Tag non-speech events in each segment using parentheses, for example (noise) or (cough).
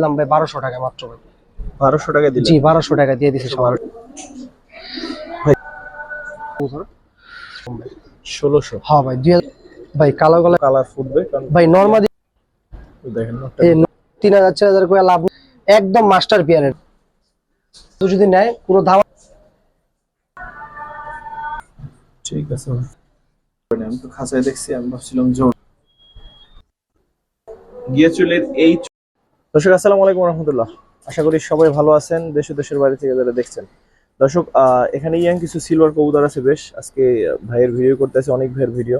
দিলাম ভাই বারোশো টাকা মাত্র ভাই। বারোশো টাকা জি বারোশো টাকা দিয়ে দিছি সবার। ষোলোশো। হ্যাঁ ভাই দুই হাজার ভাই কালো কালো কালার ফুটবে ভাই নর্মালি দেখেন তিন হাজার চার হাজার করে লাভ একদম মাস্টার পিয়ারের যদি নেয় পুরো দাম ঠিক আছে আমি তো খাঁচায় দেখছি আমি ভাবছিলাম জোর গিয়ে চুলের এই দর্শক, আসসালামু আলাইকুম রহমতুল্লাহ। আশা করি সবাই ভালো আছেন, দেশ দেশের বাইরে থেকে যারা দেখছেন। দর্শক এখানে ইয়াং কিছু সিলভার কবুতর আছে বেশ। আজকে ভাইয়ের ভিডিও করতে করতেছে অনেক ভাইয়ের ভিডিও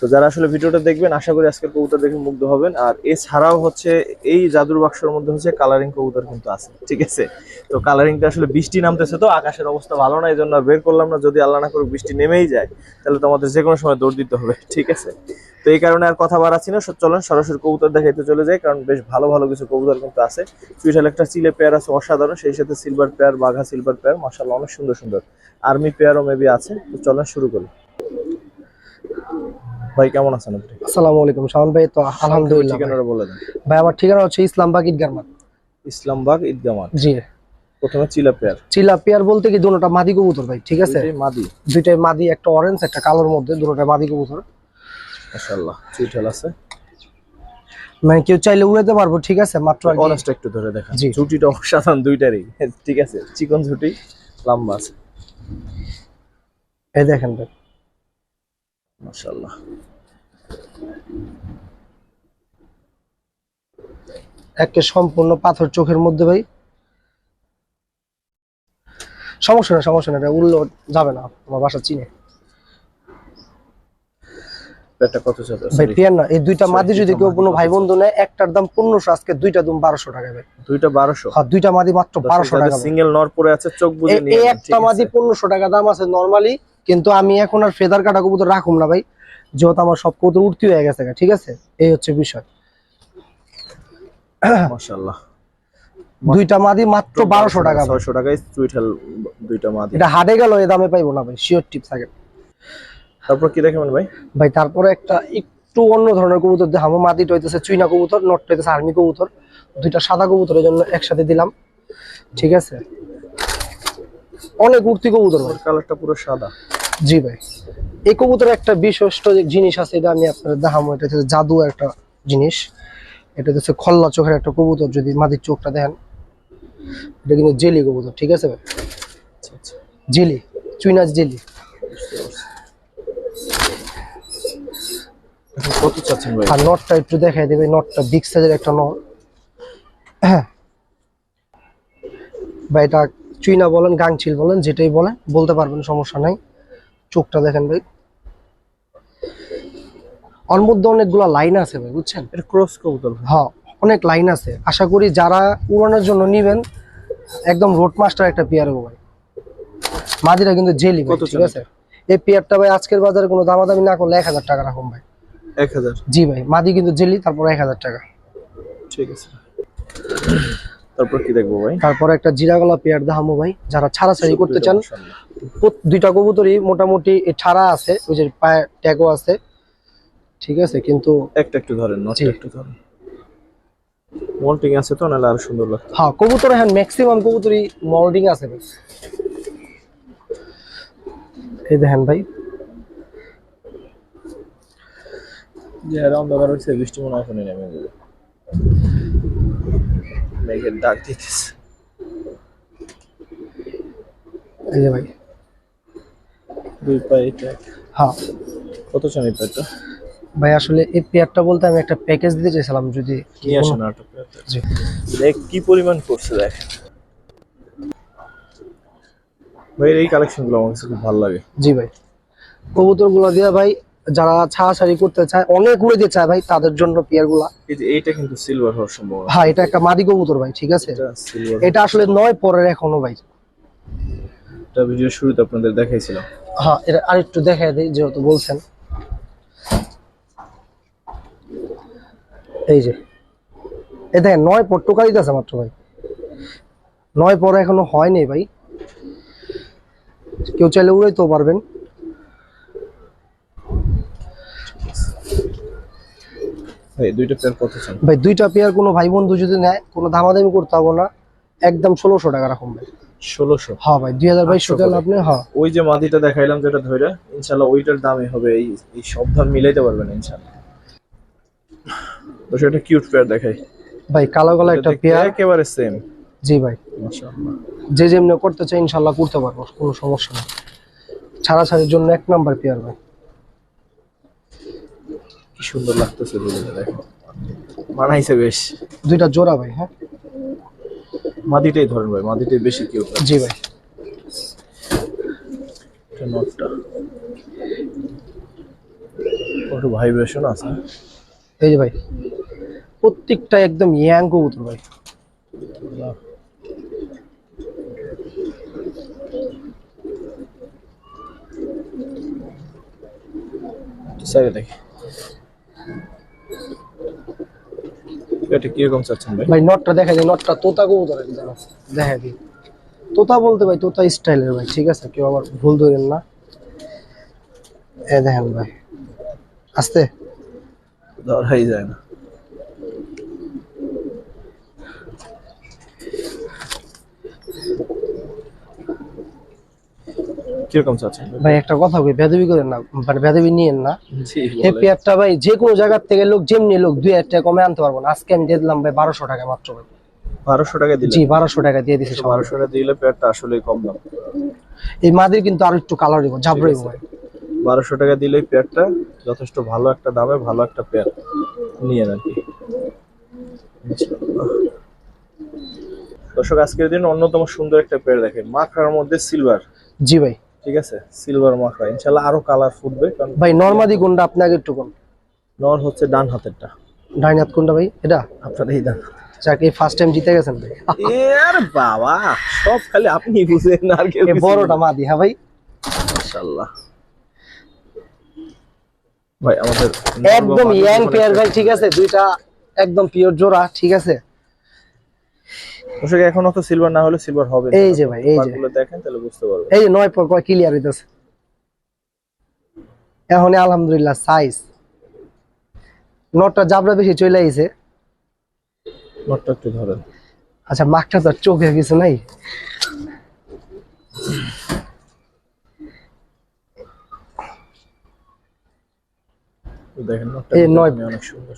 তো যারা আসলে ভিডিওটা দেখবেন, আশা করি আজকের কবুতর দেখে মুগ্ধ হবেন। আর এছাড়াও হচ্ছে, এই জাদুর বাক্সের মধ্যে হচ্ছে কালারিং কবুতর কিন্তু আছে, ঠিক আছে? তো কালারিংটা আসলে বৃষ্টি নামতেছে তো, আকাশের অবস্থা ভালো না এই জন্য বের করলাম না, যদি আল্লাহ না করুক বৃষ্টি নেমেই যায়, তাহলে তো আমাদের যে কোনো সময় দৌড় দিতে হবে, ঠিক আছে? তো এই কারণে আর কথা বাড়াচ্ছি না চলেন সরাসরি কবুতর দেখাইতে চলে যাই, কারণ বেশ ভালো ভালো কিছু কবুতর কিন্তু আছে। চুইটাল একটা চিলে পেয়ার আছে অসাধারণ, সেই সাথে সিলভার পেয়ার, বাঘা সিলভার পেয়ার মাসাল্লাহ অনেক সুন্দর সুন্দর। আর্মি পেয়ারও মেবি আছে, তো চলেন শুরু করি। ভাই কেমন আছেন আপনি? আসসালামু আলাইকুম শাওন ভাই তো আলহামদুলিল্লাহ ভাই। ঠিকানাটা বলে দেন। ভাই আমার ঠিকানা হচ্ছে ইসলামবাগ ঈদগার মাঠ। ইসলামবাগ ঈদগাহ মাঠ? জি। প্রথমে চিলা পেয়ার চিলা পেয়ার বলতে কি দুটোটা মাদি কবুতর ভাই ঠিক আছে? মাদি। দুইটাই মাদি একটা অরেঞ্জ একটা কালোর মধ্যে দুটোটা মাদি কবুতর। মাশাআল্লাহ চুইটাল আছে। মানে কেউ চাইলে উড়াতে পারব ঠিক আছে? মাত্র আর একটু ধরে দেখা। ছুটিটা অসাধারণ দুইটারই ঠিক আছে? চিকন ছুটি লম্বা আছে। এই দেখেন ভাই। মাশাআল্লাহ। একটা সম্পূর্ণ পাথর চোখের মধ্যে ভাই। সমস্যা না সমস্যা না এটা উড়লো যাবে না আমার বাসা চিনে। এটা কত ভাই পিয়ার না এই দুইটা মাদি যদি কেউ কোনো ভাই বন্ধু নেয় একটার দাম পনেরোশো আজকে দুইটা দাম বারোশো টাকা ভাই। দুইটা বারোশো? হ্যাঁ দুইটা মাদি মাত্র বারোশো টাকা সিঙ্গেল নর পরে আছে চোখ বুজে এই- নিয়ে এই একটা মাদি? পনেরোশো টাকা দাম আছে নর্মালি কিন্তু আমি এখন আর ফেদার কাটা কবুতর রাখুম না ভাই। যেহেতু আমার সব কবুতর উঠতি হয়ে গেছে ঠিক আছে? এই হচ্ছে বিষয়। মাশাআল্লাহ। দুইটা মাদি মাত্র বারোশো টাকা ভাই। ছয়শো টাকায় চুইটাল দুইটা মাদি। এটা হাটে গেল এ দামে পাইবো না ভাই শিওর টিপ থাকে। তারপর কি দেখাবেন ভাই ভাই তারপরে একটা একটু অন্য ধরনের কবুতর দেখাবো। মাটিটা হইতেছে চুইনা কবুতর নটটা হইতেছে আর্মি কবুতর। দুইটা সাদা কবুতরের জন্য একসাথে দিলাম। ঠিক আছে? অনেক উঠতি কবুতর কালারটা পুরো সাদা। জি ভাই। এই কবুতরের একটা বিশিষ্ট জিনিস আছে এটা আমি আপনার দেখাবো। এটা হচ্ছে জাদু একটা জিনিস। এটা হচ্ছে খল্লা চোখের একটা কবুতর যদি মাটির চোখটা দেখেন। এটা কিন্তু জেলি কবুতর ঠিক আছে ভাই? আচ্ছা আচ্ছা। জেলি চুইনাচ জেলি। কত চাচ্ছেন ভাই? আর নটটা একটু দেখাই দেবে নটটা বিগ সাইজের একটা নট। বা এটা চুইনা বলেন গাংচিল বলেন যেটাই বলেন বলতে পারবেন সমস্যা নাই। চোখটা দেখেন ভাই। ওর মধ্যে অনেকগুলো লাইন আছে ভাই বুঝছেন? এটা ক্রস কবুতর। হ্যাঁ অনেক লাইন আছে। আশা করি যারা উড়ানোর জন্য নিবেন একদম রোড মাস্টার একটা পেয়ার হবে ভাই। মাদিরা কিন্তু জেলি কত ঠিক আছে? এই পেয়ারটা ভাই আজকের বাজারে কোনো দামাদামি না করলে এক হাজার টাকা রাখুন ভাই। এক হাজার? জি ভাই মাদি কিন্তু জেলি তারপর এক হাজার টাকা। ঠিক আছে। তারপর কি দেখব ভাই? তারপরে একটা জিরা গলা পেয়ার দেখামো ভাই যারা ছাড়াছাড়ি করতে চান। দুইটা কবুতরই মোটামুটি ছাড়া আছে ওই যে পায়ে ট্যাগও আছে। ঠিক আছে কিন্তু একটা একটু ধরেন জি। একটু ধরেন। মল্টিং আছে তো নাহলে আরও সুন্দর লাগবে হ্যাঁ কবুতর হ্যাঁ ম্যাক্সিমাম কবুতরই মল্ডিং আছে এই দেখেন ভাই। যে আর অন্ধকার হচ্ছে বৃষ্টি মনে হয় নেমে যাবে। মেঘের ডাক দিতেছে। এই যে ভাই। দুই পায়ে এটা হ্যাঁ। কত চান এই পায়েটা? ভাই আসলে এই পেয়ারটা বলতে আমি একটা প্যাকেজ দিতে চাইছিলাম যদি নিয়ে আসেন আটক জি। দেখ কি পরিমাণ করছে দেখ। ভাই এই কালেকশনগুলো আমার কাছে খুব ভালো লাগে। জি ভাই। কবুতরগুলো দিয়ে ভাই যারা ছাড়াছাড়ি করতে চায় অনেক উড়ে চায় ভাই তাদের জন্য পেয়ারগুলা। এই এইটা কিন্তু সিলভার হওয়ার সম্ভাবনা। হ্যাঁ এটা একটা মাদি কবুতর ভাই ঠিক আছে? এটা আসলে নয় পরের এখনও ভাই। এটা ভিডিও শুরুতে আপনাদের দেখাইছিলাম। হ্যাঁ এটা আরেকটু দেখাই দিই যেহেতু বলছেন। এই যে এ দেখেন নয় পর টোকারিতে আছে মাত্র ভাই। নয় পর এখনও হয়নি ভাই। কেউ চাইলে উড়াইতেও পারবেন। ভাই দুইটা পেয়ার কত চান? ভাই দুইটা পেয়ার কোনো ভাই বন্ধু যদি নেয় কোনো দামাদামি করতে হবে না। একদম ষোলোশো টাকা রাখুন ভাই। ষোলোশো? হ্যাঁ ভাই দুই হাজার বাইশশো টাকা আপনি হ্যাঁ। ওই যে দেখাইলাম যেটা ধরে ইনশাল্লাহ ওইটার দামই হবে এই এই সব দাম মিলাইতে পারবেন ইনশাল্লাহ তো সেটা কিউট পেয়ার দেখাই। ভাই কালো কালো একটা পেয়ার একেবারে সেম জি ভাই। মাশাআল্লাহ। যে যেমনি করতে চাই ইনশাল্লাহ করতে পারব কোনো সমস্যা নেই। ছাড়াছাড়ির জন্য এক নাম্বার পেয়ার ভাই। কি সুন্দর লাগতেছে দুটোকে দেখো। মানাইছে বেশ। দুইটা জোড়া ভাই হ্যাঁ? মাদিটাই ধরেন ভাই মাদিটাই বেশি কিউট জি ভাই। নটটা। একটু ভাইব্রেশন আছে। এই যে ভাই প্রত্যেকটা একদম ইয়াং কবুতর ভাই। সাইডে দেখি। এটা কীরকম চাচ্ছেন ভাই? ভাই নটটা দেখা যায় নটটা তোতা কবুতর একদম দেখা দিই। তোতা বলতে ভাই তোতা স্টাইলের ভাই ঠিক আছে? কেউ আবার ভুল ধরেন না। এ দেখেন ভাই আস্তে। ধরাই যায় না। কীরকম চাচ্ছেন? ভাই? একটা কথা কই বেদবি করেন না মানে বেদবি নিয়েন না। এই পেয়ারটা ভাই যে কোনো জায়গার থেকে লোক যেমনি লোক দুই হাজার টাকা কমে আনতে পারব না। আজকে আমি দিয়ে দিলাম ভাই বারোশো টাকা মাত্র ভাই। বারোশো টাকা দিলে জি বারোশো টাকা দিয়ে দিছি বারোশো টাকা দিলে পেয়ারটা আসলে কম দাম। এই মাদির কিন্তু আরও একটু কালার দিব ঝাবড়াইব ভাই। বারোশো টাকা দিলে পেয়ারটা যথেষ্ট ভালো একটা দামে ভালো একটা পেয়ার নিয়ে কি। দর্শক আজকের দিন অন্যতম সুন্দর একটা পেয়ার দেখেন মাখরার মধ্যে সিলভার জি ভাই। ঠিক আছে? সিলভার মাখরা। ইনশাল্লাহ আরও কালার ফুটবে কারণ ভাই নর্মাদি কোনটা? আপনাকে একটু কোন? নর হচ্ছে ডান হাতেরটা। ডাইন হাত কোনটা ভাই? এটা? আপনার এই ডান যাক ফার্স্ট টাইম জিতে গেছেন ভাই। এর বাবা সব খালি আপনি বুঝেন আর কেউ বড়টা মাদি হ্যাঁ ভাই? মাশাআল্লাহ। ভাই আমাদের একদম ইয়াং পেয়ার ভাই ঠিক আছে? দুইটা একদম পিওর জোড়া ঠিক আছে? দর্শক এখনও তো সিলভার না হলে সিলভার হবে এই যে ভাই, এই যে। দেখেন তাহলে বুঝতে পারবেন। এই যে নয় পর কয় ক্লিয়ার হইতেছে। এখন আলহামদুলিল্লাহ সাইজ নটটা জাবরা বেশি চলে আইছে। নটটা একটু ধরেন। আচ্ছা মাকটা তো চোখে কিছু নাই। দেখেন নটটা এই নয়- এখনই অনেক সুন্দর।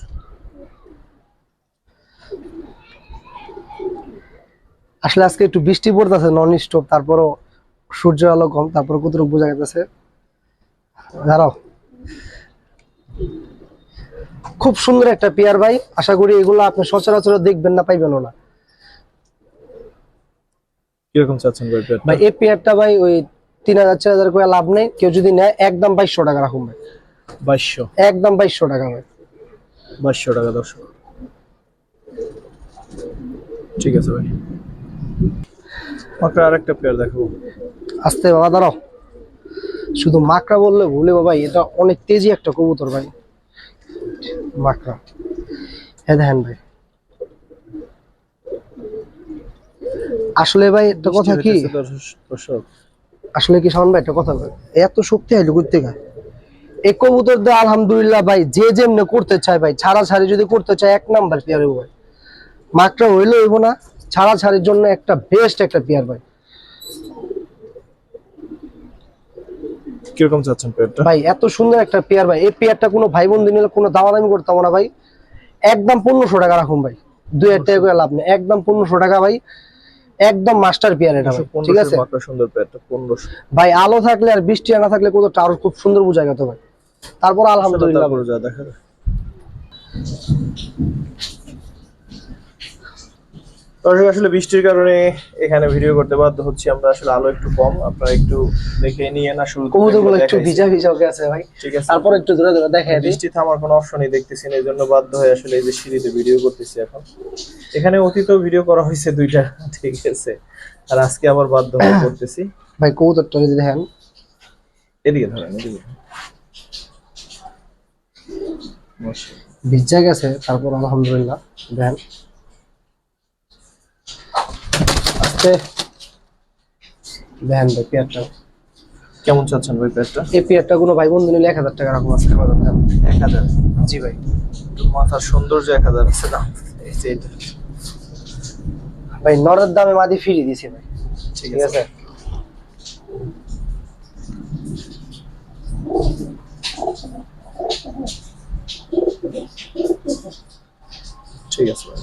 আসলে আজকে একটু বৃষ্টি পড়তেছে নন স্টপ তারপরও সূর্য আলো কম তারপর কতটুকু বোঝা যাচ্ছে দাঁড়াও। খুব সুন্দর একটা পেয়ার ভাই আশা করি এগুলো আপনি সচরাচর দেখবেন না পাইবেন না। কীরকম চাচ্ছেন ভাই ভাই এই পেয়ারটা ভাই ওই তিন হাজার চার হাজার করে লাভ নেই কেউ যদি নেয় একদম বাইশশো টাকা রাখুন ভাই। বাইশশো? একদম বাইশশো টাকা ভাই। বাইশশো টাকা দর্শক। ঠিক আছে ভাই। আপনার আরেকটা পেয়ার দেখাবো। আস্তে বাবা দাঁড়াও। শুধু মাকড়া বললে ভুলে বাবা এটা অনেক তেজি একটা কবুতর ভাই। মাকড়া। হ্যাঁ দেখেন ভাই। আসলে ভাই একটা কথা কি? আসলে কি শাওন ভাই একটা কথা এত শক্তি আইলো করতে গা এই কবুতর দিয়ে আলহামদুলিল্লাহ ভাই যে যেমনি করতে চায় ভাই ছাড়া ছাড়ি যদি করতে চায় এক নাম্বার পেয়ার ভাই। মাকড়া হইলে হইব না। ছাড়া ছাড়ির জন্য একটা বেস্ট একটা পেয়ার ভাই। কীরকম চাচ্ছেন পেয়ারটা ভাই এত সুন্দর একটা পেয়ার ভাই। এই পেয়ারটা কোনো ভাই বন্ধু নিলে কোনো দামাদামি করতে হবে না ভাই। একদম পনেরোশো টাকা রাখুন ভাই। দুই হাজার টাকা করে লাভ নেই। একদম পনেরোশো টাকা ভাই। একদম মাস্টার পেয়ার এটা ভাই। ঠিক আছে? সুন্দর পেয়ারটা পনেরোশো। ভাই আলো থাকলে আর বৃষ্টি না থাকলে কত টাওয়ার খুব সুন্দর বোঝা গেত ভাই। তারপর আলহামদুলিল্লাহ দেখা যায়। দর্শক আসলে বৃষ্টির কারণে এখানে ভিডিও করতে বাধ্য হচ্ছি। আমরা আসলে আলো একটু কম আপনারা একটু দেখে নিয়ে না শুরু কবুতরগুলো একটু ভিজা ভিজা হয়ে আছে ভাই। ঠিক আছে। তারপর একটু ধরে ধরে দেখা দিই। বৃষ্টি থামার কোনো অপশনই দেখতেছি না এই জন্য বাধ্য হয়ে আসলে এই যে সিঁড়িতে ভিডিও করতেছি এখন। এখানে অতীতেও ভিডিও করা হয়েছে দুইটা ঠিক আছে। আর আজকে আবার বাধ্য হয়ে (coughs) করতেছি। ভাই কবুতরটা যদি দেখেন। এদিকে ধরেন এদিকে। ভিজা গেছে তারপর আলহামদুলিল্লাহ দেখেন। আস্তে ভ্যান ভাই পেয়ারটা। কেমন চাচ্ছেন ভাই পেয়ারটা? এই পেয়ারটা কোনো ভাই বন্ধু নিলে এক হাজার টাকা রকম আজকে বাজার দাম। এক হাজার? জি ভাই। তো মাথার সৌন্দর্য এক হাজার আছে না? এই যে ভাই নরের দামে মাদি ফিরিয়ে দিয়েছি ভাই। ঠিক আছে আছে ঠিক আছে ভাই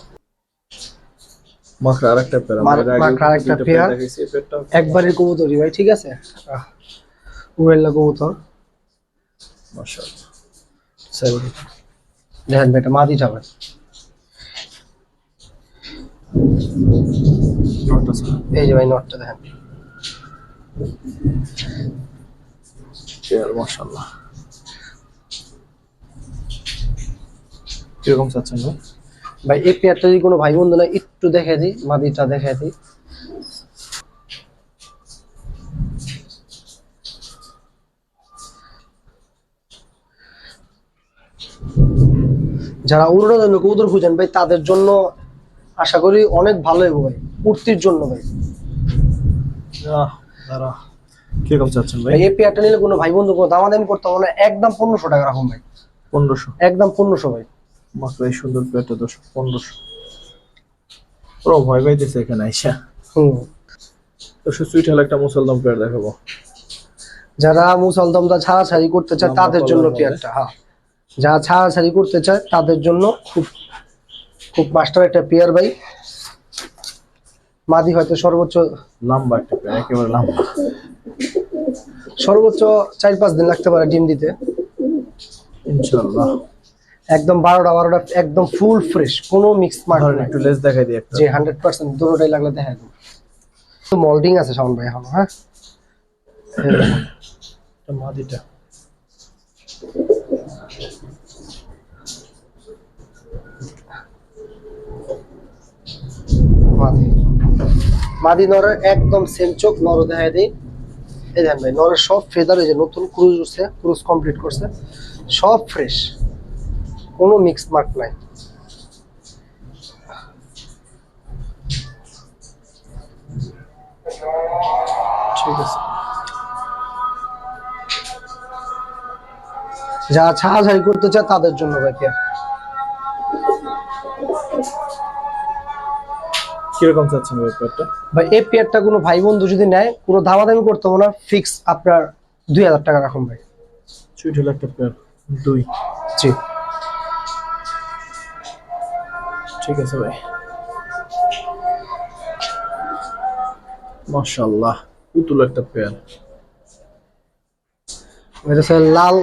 মাখরা আরেকটা পেয়ার মাখরা আরেকটা পেয়ার। দেখাইছি এই পেয়ারটা একবারের কবুতরই ভাই ঠিক আছে? কবুতর। মাশাআল্লাহ। দেখেন এই যে ভাই নটটা দেখেন। মাশাআল্লাহ। কীরকম চাচ্ছেন ভাই? ভাই এই পেয়ারটা যদি কোনো ভাই বন্ধু না একটু দেখে দিই মাদিটা দেখে দিই। যারা উড়োর জন্য কবুতর খুঁজেন ভাই তাদের জন্য আশা করি অনেক ভালো হবে ভাই উঠতির জন্য ভাই। কীরকম চাচ্ছেন ভাই? ভাই এই পেয়ারটা নিলে কোনো ভাই বন্ধু কোনো দামাদামি করতে হবে না একদম পনেরোশো টাকা রাখুন ভাই। পনেরোশো। একদম পনেরোশো ভাই। মাত্র এই সুন্দর দর্শক পনেরোশো। ভয় পাইতেছে এখানে আইসা। হুম। দর্শক সুইট হলে একটা মুসলদম পেয়ার দেখাবো। যারা মুসলদমটা ছাড়াছাড়ি করতে চায় তাদের জন্য পেয়ারটা হ্যাঁ। যারা ছাড়াছাড়ি করতে চায় তাদের জন্য খুব খুব মাস্টার একটা পেয়ার ভাই। মাদি হয়তো সর্বোচ্চ লম্বা একটা পেয়ার একেবারে লম্বা সর্বোচ্চ চার পাঁচ দিন লাগতে পারে ডিম দিতে। ইনশাআল্লাহ। একদম বারোটা বারোটা একদম ফুল ফ্রেশ কোনো মিক্স মার্ক একটু লেস দেখাই দিই যে হান্ড্রেড পার্সেন্ট দুটোটাই লাগলে দেখা দেবো মল্ডিং আছে শাওন ভাই এখনও হ্যাঁ? মাদিটা। মাদি। মাদি নরের একদম সেম চোখ নর দেখা দিই। এই দেখেন ভাই নরের সব ফেদার এই যে নতুন ক্রুজ উঠছে ক্রুজ কমপ্লিট করছে সব ফ্রেশ কোনো মিক্স মার্ক নাই। ঠিক আছে। যারা ছাড়াছাড়ি করতে চায় তাদের জন্য ভাই পেয়ার কীরকম চাচ্ছেন ভাই পেয়ারটা ভাই এই পেয়ারটা কোনো ভাই বন্ধু যদি নেয় কোনো দামাদামি করতে হবে না। ফিক্স আপনার দুই হাজার টাকা রাখুন ভাই। সুইট হলে একটা পেয়ার দুই। ঠিক আছে ভাই। মাশাআল্লাহ পুতুল একটা পেয়ার। এটা লাল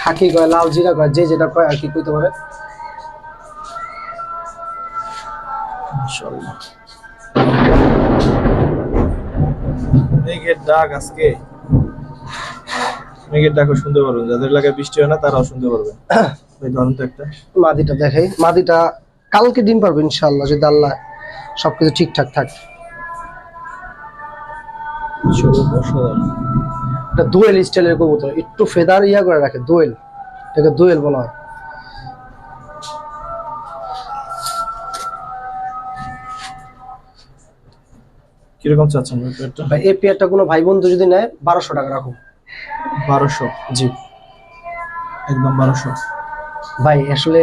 খাকি কয় লাল জিরা কয় যে যেটা কয় আর কি কইতে পারে। মেঘের ডাক আজকে। মেঘের ডাকও শুনতে পারবেন যাদের এলাকায় বৃষ্টি হয় না তারাও শুনতে পারবেন। (coughs) ভাই ধরুন তো একটা। মাদিটা দেখাই। মাদিটা কালকে ডিম পারবে ইনশাল্লাহ যদি আল্লাহ সবকিছু ঠিকঠাক থাকে। এটা দোয়েল স্টাইলের কবুতর একটু ফেদার ইয়া করে রাখে দোয়েল। এটাকে দোয়েল বলা হয়। কীরকম চাচ্ছেন ভাই এই পেয়ারটা কোনো ভাই বন্ধু যদি নেয় বারোশো টাকা রাখুন বারোশো জি। একদম বারোশো। ভাই আসলে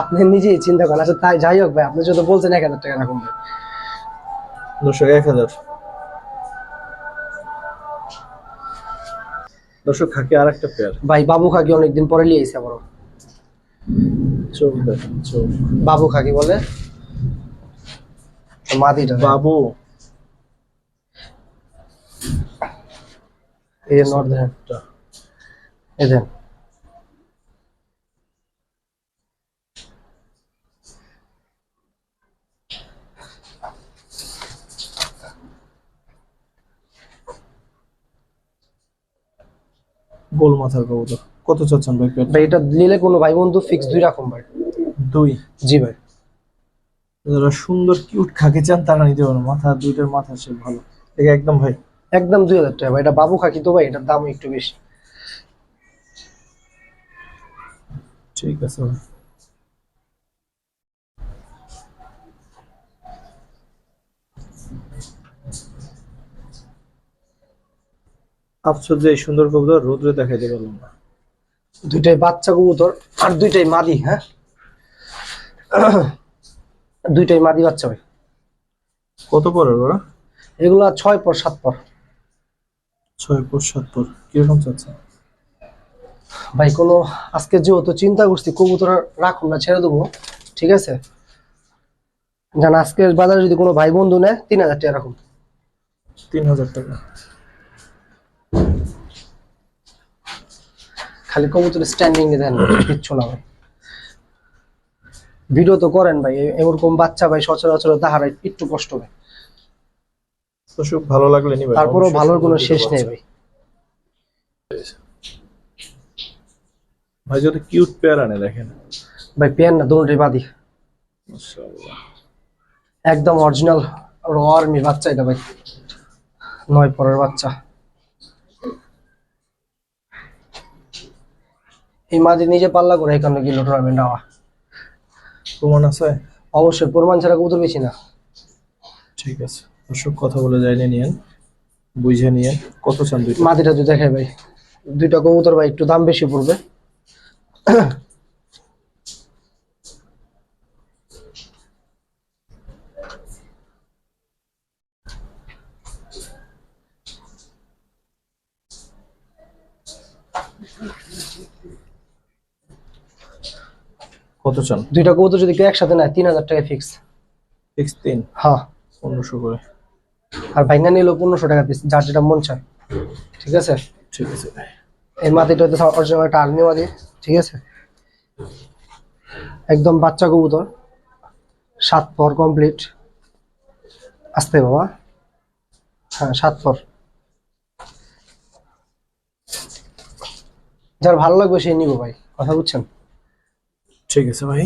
আপনি নিজেই চিন্তা করেন। আচ্ছা তাই যাই হোক ভাই আপনি যদি বলছেন এক হাজার টাকা রাখুন ভাই। দর্শক এক হাজার। দর্শক খাকি আর একটা পেয়ার ভাই বাবু খাকি অনেকদিন পরে নিয়ে এসে চোখ চোখ। বাবু খাকি বলে? মাদিটা বাবু। এই যে নর্থ গোল মাথার কবুতর। কত চাচ্ছেন ভাই পেট? ভাই এটা নিলে কোনো ভাই বন্ধু ফিক্স দুই রকম ভাই। দুই? জি ভাই। যারা সুন্দর কিউট খাকি চান তারা নিতে পারেন। মাথা দুইটার মাথা সে ভালো। ঠিক একদম ভাই? একদম দুই হাজার টাকা ভাই। এটা বাবু খাকি তো ভাই এটার দাম একটু বেশি। ঠিক আছে ভাই। আফসোস যে সুন্দর কবুতর রোদ্রে দেখাইতে পারলাম না। দুইটাই বাচ্চা কবুতর আর দুইটাই মাদি হ্যাঁ? (clears throat) দুইটাই মাদি বাচ্চা ভাই। কত পরের ওরা? এগুলা ছয় পর সাত পর। ছয় পর সাত পর। কীরকম চাচ্ছে? ভাই কোনো আজকে যেহেতু চিন্তা করছি কবুতর রাখুন না ছেড়ে দেবো। ঠিক আছে? জান আজকের বাজারে যদি কোনো ভাই বন্ধু নেয় তিন হাজার টাকা রাখুন। তিন হাজার টাকা। খালি কবুতর স্ট্যান্ডিং এ দেন কিচ্ছু না ভাই। ভিডিও তো করেন ভাই এরকম বাচ্চা ভাই সচরাচর তাহারা একটু কষ্ট ভাই ভালো লাগলে নিবে তারপরেও ভালোর কোনো শেষ নেই ভাই। ভাই যদি কিউট পেয়ার আনে দেখেন। ভাই পেয়ার না দুটোই বাদি। মাশাআল্লাহ। একদম অরিজিনাল র আর্মি বাচ্চা এটা ভাই। নয় পরের বাচ্চা। এই মাটি নিজে পাল্লা করে এখানে গেল টুর্নামেন্ট আওয়া প্রমাণ আছে? অবশ্যই প্রমাণ ছাড়া কবুতর বেশি না। ঠিক আছে অসুখ কথা বলে যায়নি নিয়েন বুঝে নিয়েন কত চান দুইটা? মাটিটা তুই দেখাই ভাই দুইটা কবুতর ভাই একটু দাম বেশি পড়বে। কত চান? দুইটা কবুতর যদি কেউ একসাথে নেয় তিন হাজার টাকা ফিক্স ফিক্স তিন? হ্যাঁ। পনেরোশো করে। আর ভাইঙ্গা নিলেও পনেরোশো টাকা পিস যার যেটা মন চায়। ঠিক আছে? ঠিক আছে। এই মাটিটা হচ্ছে অরিজিনাল একটা আর্মি মাটি ঠিক আছে? একদম বাচ্চা কবুতর। সাত পর কমপ্লিট আসতে বাবা হ্যাঁ সাত পর। যার ভালো লাগবে সে নিবো ভাই কথা বুঝছেন? ঠিক আছে ভাই।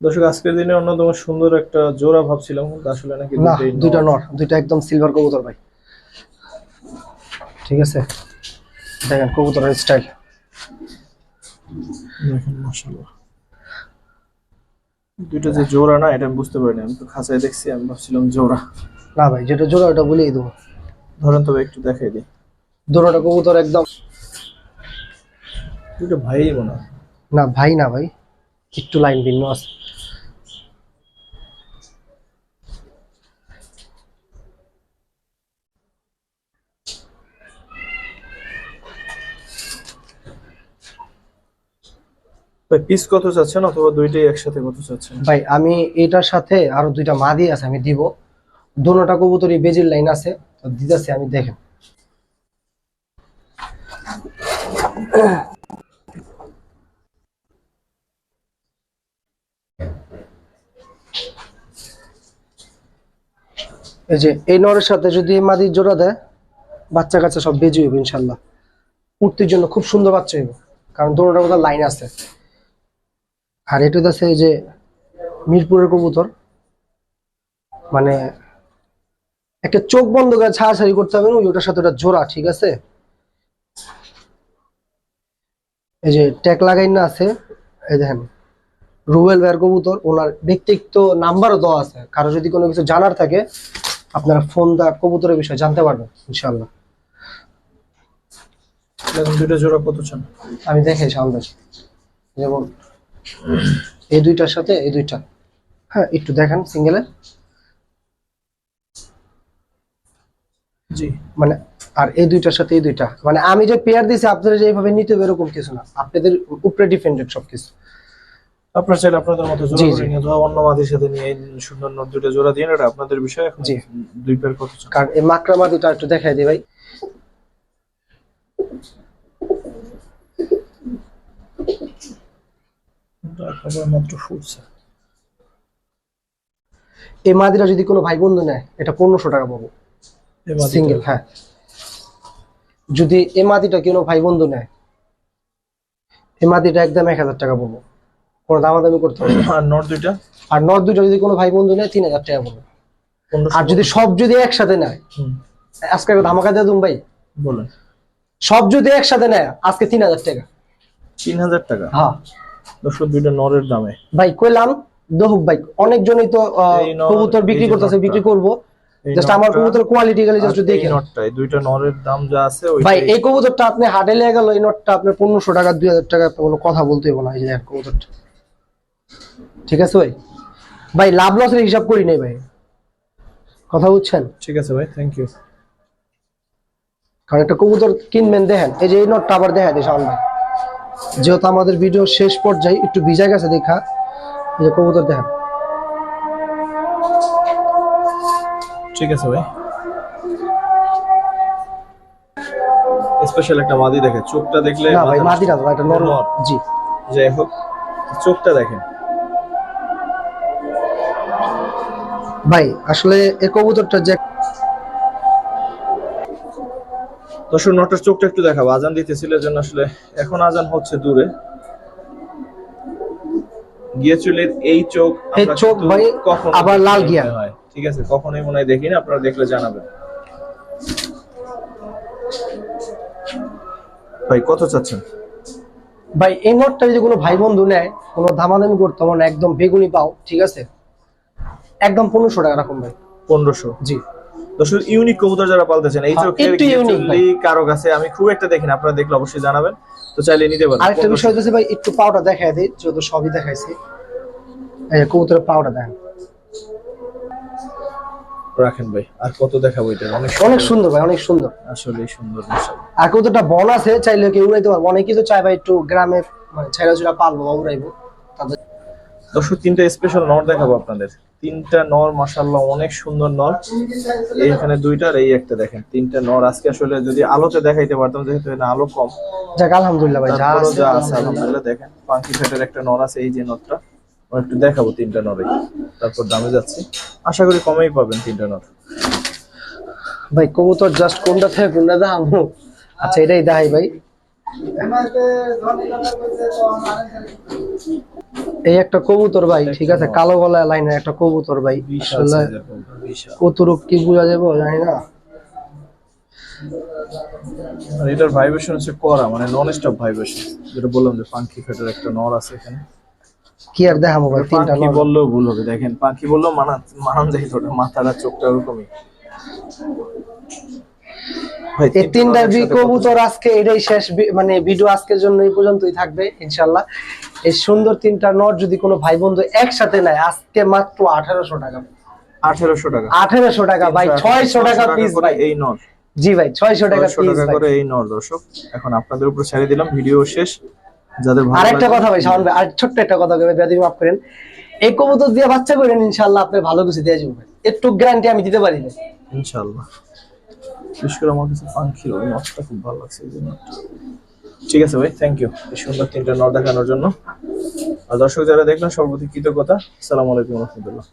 দর্শক আজকের দিনে অন্যতম সুন্দর একটা জোড়া ভাবছিলাম কিন্তু আসলে নাকি না দুইটা। নর দুইটা একদম সিলভার কবুতর ভাই। ঠিক আছে? দেখেন কবুতরের স্টাইল দেখেন মাশাআল্লাহ। দুইটা যে জোড়া না এটা আমি বুঝতে পারিনি আমি তো খাঁচায় দেখছি আমি ভাবছিলাম জোড়া। না ভাই যেটা জোড়া ওটা বলেই দেবো। ধরেন তবে একটু দেখাই দিই। দুটোটা কবুতর একদম দুটো ভাই মনে হয়। না ভাই না ভাই। একটু লাইন ভিন্ন আছে। পিস কত চাচ্ছেন অথবা দুইটাই একসাথে কত চাচ্ছেন? ভাই আমি এটার সাথে আরও দুইটা মাদি আছে আমি দিব। দুটোটা কবুতরই বেজির লাইন আছে তো দিতেছি আমি দেখেন। এই যে এই নরের সাথে যদি মাদির জোড়া দেয়, বাচ্চা কাচ্চা সব বেজে হইব ইনশাল্লাহ। উঠতির জন্য খুব সুন্দর বাচ্চা হইব, কারণ দুটোটার মধ্যে লাইন আছে। আর এটা এই যে মিরপুরের কবুতর। মানে একটা চোখ বন্ধ করে ছাড়াছাড়ি করতে হবে ওটার সাথে ওটা জোড়া, ঠিক আছে? এই যে ট্যাগ লাগাই না আছে, এই দেখেন, রুবেল ভাইয়ের কবুতর, ওনার ব্যক্তিগত নাম্বারও দেওয়া আছে। কারও যদি কোনো কিছু জানার থাকে আপনারা ফোন দা কবুতরের বিষয়ে জানতে পারবেন ইনশাল্লাহ দেখেন দুইটা জোড়া কত চান আমি দেখে সামনে যেমন এই দুইটার সাথে এই দুইটা। হ্যাঁ একটু দেখেন সিঙ্গেলে। জি। মানে আর এই দুইটার সাথে এই দুইটা। মানে আমি যে পেয়ার দিছি আপনারা যে এইভাবে নিতে হবে এরকম কিছু না। আপনাদের উপরে ডিপেন্ডেন্ট সবকিছু। আপনার চাইলে আপনাদের মতো জোড়া করে নিয়ে অথবা অন্য মাদের সাথে নিয়ে সুন্দর নর দুইটা জোড়া দিয়ে এটা আপনাদের বিষয় এখন জি। দুই পেয়ার কত কারণ এই মাকড়া মাদিটা একটু দেখাই দিই ভাই। মাত্র ফুটছে এই মাদিটা যদি কোনো ভাই বন্ধু নেয় এটা পনেরোশো টাকা পাবো। সিঙ্গেল হ্যাঁ। যদি এ মাদিটা কোনো ভাই বন্ধু নেয় এ মাদিটা একদম এক হাজার টাকা পাবো। কোনো দামাদামি করতে হবে আর নর দুইটা? আর নর দুইটা যদি কোনো ভাই বন্ধু নেয় তিন হাজার টাকা আর যদি সব যদি একসাথে নেয় আজকে ধামাকা দিয়ে দুম ভাই। বলেন। সব যদি একসাথে নেয় আজকে তিন হাজার টাকা। তিন হাজার টাকা? হ্যাঁ। দর্শক দুইটা নরের দামে। ভাই কইলাম দহুক ভাই অনেকজনই তো কবুতর বিক্রি করতেছে বিক্রি করব। জাস্ট আমার কবুতর কোয়ালিটি গেলে জাস্ট দেখেন। নটটা এই দুইটা নরের দাম যা আছে ভাই এই কবুতরটা আপনি হাটে লেগে গেল এই নটটা আপনার পনেরোশো টাকা দুই হাজার টাকা কোনো কথা বলতে হবে না এই যে কবুতরটা। ঠিক আছে ভাই? ভাই লাভ লসের হিসাব করি নাই ভাই। কথা বুঝছেন? ঠিক আছে ভাই থ্যাংক ইউ কারণ একটা কবুতর কিনবেন দেখেন এই যে এই নটটা আবার দেখা শাওন ভাই। যেহেতু আমাদের ভিডিও শেষ পর্যায়ে একটু ভিজা গেছে দেখা এই যে কবুতর দেখেন। ঠিক আছে ভাই। স্পেশাল একটা মাদি দেখে চোখটা দেখলে না ভাই মাদি না এটা নর্মাল নর। জি। যাই হোক চোখটা দেখেন। ভাই আসলে এই কবুতরটা যে দর্শক নটার চোখটা একটু দেখাবো। আজান দিতেছিল জন্য আসলে এখন আজান হচ্ছে দূরে। গিয়েচুলের এই চোখ এই চোখ ভাই কখনো আবার লাল গিয়া। হয়। ঠিক আছে কখনোই মনে হয় দেখিনি আপনারা দেখলে জানাবেন। ভাই কত চাচ্ছেন? ভাই এই নোটটা যদি কোনো ভাই বন্ধু নেয় কোনো দামাদামি করতে মানে একদম বেগুনি পাও ঠিক আছে? একদম পনেরোশো টাকা রাখুন ভাই। পনেরোশো? জি। দর্শক ইউনিক কবুতর যারা পালতেছেন এই হ্যাঁ। গিয়েচুলি কারও কাছে আমি খুব একটা দেখি না আপনারা দেখলে অবশ্যই জানাবেন। তো চাইলে নিতে পারেন। আরেকটা বিষয় হচ্ছে ভাই একটু পাউডার দিই সবই দেখাইছি। এই কবুতরের পাউডার দেখেন। রাখেন ভাই আর কত দেখাবো এটা? অনেক অনেক সুন্দর ভাই অনেক সুন্দর। আসলে সুন্দর আর কবুতরটা বন আছে চাইলে কেউ উড়াইতে পারব। অনেকেই তো চাই ভাই একটু গ্রামে মানে ছেড়া চুড়া পালবো উড়াইবো। তাদের দর্শক তিনটা স্পেশাল নর দেখাবো আপনাদের। তিনটা নর মাশাল্লাহ অনেক সুন্দর নর। এইখানে দুইটা আর এই একটা দেখেন তিনটা নর। আজকে আসলে যদি আলোতে দেখাইতে পারতাম যেহেতু এখানে আলো কম। যাক আলহামদুলিল্লাহ ভাই যা আছে যা আছে আলহামদুলিল্লাহ। দেখেন পাঙ্কি ফ্যাটের একটা নর আছে এই যে নরটা। একটু দেখাবো তিনটা নরে। তারপর দামে যাচ্ছি। আশা করি কমেই পাবেন তিনটা নর। ভাই কবুতর জাস্ট কোনটা থেকে কোনটা দেখাবো? আচ্ছা এটাই দেখাই ভাই। এই একটা কবুতর ভাই ঠিক আছে? কালো গলা লাইনের একটা কবুতর ভাই। আসলে। কতটুক কি বোঝা যাব জানি না। আর এটার ভাইব্রেশন হচ্ছে করা মানে নন স্টপ ভাইব্রেশন যেটা বললাম যে পাঙ্কি ফ্যাটের একটা নর আছে এখানে। কি আর দেখাবো ভাই তিনটা নর। বললেও ভুল হবে দেখেন পাখি বললেও মানা মানান তো মাথাটা চোখটা ওরকমই। এই তিনটা বি কবুতর আজকে এটাই শেষ মানে ভিডিও আজকের জন্য এই পর্যন্তই থাকবে ইনশাল্লাহ এই সুন্দর তিনটা নট যদি কোনো ভাই বন্ধু একসাথে নেয় আজকে মাত্র আঠারোশো টাকা। আঠেরোশো টাকা। আঠারোশো টাকা ভাই ছয়শো টাকা পিস ভাই। এই নর জি ভাই ছয়শো টাকা টাকা করে এই নর দর্শক। এখন আপনাদের উপর ছেড়ে দিলাম ভিডিও শেষ। যাদের আরেকটা কথা ভাই শাওন ভাই আর ছোট্ট একটা কথা কবে বেদি মাফ করেন। এই কবুতর দিয়ে বাচ্চা করেন ইনশাল্লাহ আপনি ভালো কিছু দিয়ে যাবেন একটু গ্যারান্টি আমি দিতে পারি না। ইনশাআল্লাহ। বিশেষ করে আমার কাছে পাঙ্খির ওই নটটা খুব ভালো লাগছে এই জন্য। ঠিক আছে ভাই থ্যাংক ইউ এই সুন্দর তিনটা নট দেখানোর জন্য। আর দর্শক যারা দেখলেন সর্বতি কৃতজ্ঞতা। আসসালামু আলাইকুম রহমতুল্লাহ।